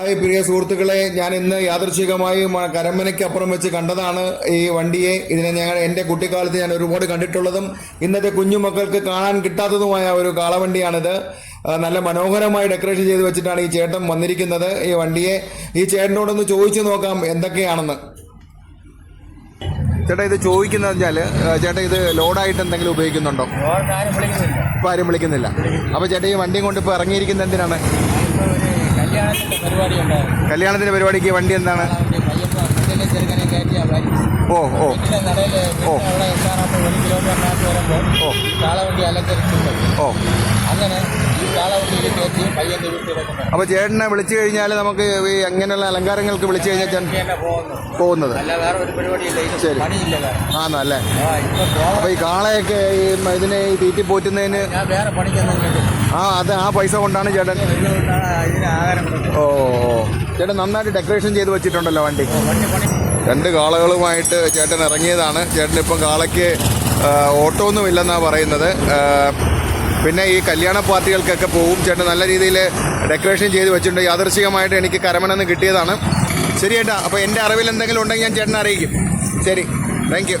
Hi പ്രിയ സുഹൃത്തുക്കളെ ഞാൻ ഇന്ന് യാദൃശികമായി കരമനയ്ക്കപ്പുറം വെച്ച് കണ്ടതാണ് ഈ വണ്ടിയെ. ഇതിനെ ഞങ്ങൾ എന്റെ കുട്ടിക്കാലത്ത് ഞാൻ ഒരുപാട് കണ്ടിട്ടുള്ളതും ഇന്നത്തെ കുഞ്ഞുമക്കൾക്ക് കാണാൻ കിട്ടാത്തതുമായ ഒരു കാളവണ്ടിയാണിത്. നല്ല മനോഹരമായി ഡെക്കറേഷൻ ചെയ്ത് വെച്ചിട്ടാണ് ഈ ചേട്ടൻ വന്നിരിക്കുന്നത് ഈ വണ്ടിയെ. ഈ ചേട്ടനോടൊന്ന് ചോദിച്ചു നോക്കാം എന്തൊക്കെയാണെന്ന്. ചേട്ടാ ഇത് ചോദിക്കുന്നത് ചേട്ടാ ഇത് ലോഡായിട്ട് എന്തെങ്കിലും ഉപയോഗിക്കുന്നുണ്ടോ? ഇപ്പം ആരും വിളിക്കുന്നില്ല. അപ്പൊ ചേട്ടാ ഈ വണ്ടിയും കൊണ്ട് ഇപ്പൊ ഇറങ്ങിയിരിക്കുന്നത് എന്തിനാണ്? കല്യാണത്തിന്റെ പരിപാടിക്ക് വണ്ടി എന്താണ്? ഓ ഓ. ഓ. ഓ. കാളവണ്ടി അലങ്കരിച്ചിട്ടുണ്ട്. ഓ. അങ്ങനെ ഈ കാളവണ്ടിയിൽ കയറ്റി പയ്യന്റെ വീട്ടിലെത്തുന്നത് അപ്പൊ ചേട്ടനെ വിളിച്ചു കഴിഞ്ഞാൽ നമുക്ക് ഈ അങ്ങനെയുള്ള അലങ്കാരങ്ങൾക്ക് വിളിച്ചു കഴിഞ്ഞാൽ ചേട്ടൻ പോകുന്നത്. ശരി. പണിയില്ല അല്ലേ ആ ഇപ്പൊ പോവാൻ അപ്പൊ ഈ കാളയൊക്കെ ഈ ഇതിനെ ഈ തീറ്റി പോറ്റുന്നതിന് ആ അത് ആ പൈസ കൊണ്ടാണ് ചേട്ടൻ ചേട്ടൻ നന്നായിട്ട് ഡെക്കറേഷൻ ചെയ്ത് വെച്ചിട്ടുണ്ടല്ലോ വണ്ടി. രണ്ട് കാളകളുമായിട്ട് ചേട്ടൻ ഇറങ്ങിയതാണ്. ചേട്ടൻ ഇപ്പം കാളയ്ക്ക് ആ, ഓട്ടമൊന്നുമില്ലെന്നാണ് പറയുന്നത്. ആ, പിന്നെ ഈ കല്യാണ പാർട്ടികൾക്കൊക്കെ പോവും. ചേട്ടൻ നല്ല രീതിയിൽ ഡെക്കറേഷൻ ചെയ്ത് വെച്ചിട്ടുണ്ട്. യാദർശികമായിട്ട് എനിക്ക് കരമണെന്ന് കിട്ടിയതാണ്. ശരി ചേട്ടാ അപ്പോൾ എന്റെ അറിവിൽ എന്തെങ്കിലും ഉണ്ടെങ്കിൽ ഞാൻ ചേട്ടനെ അറിയിക്കും. ശരി താങ്ക്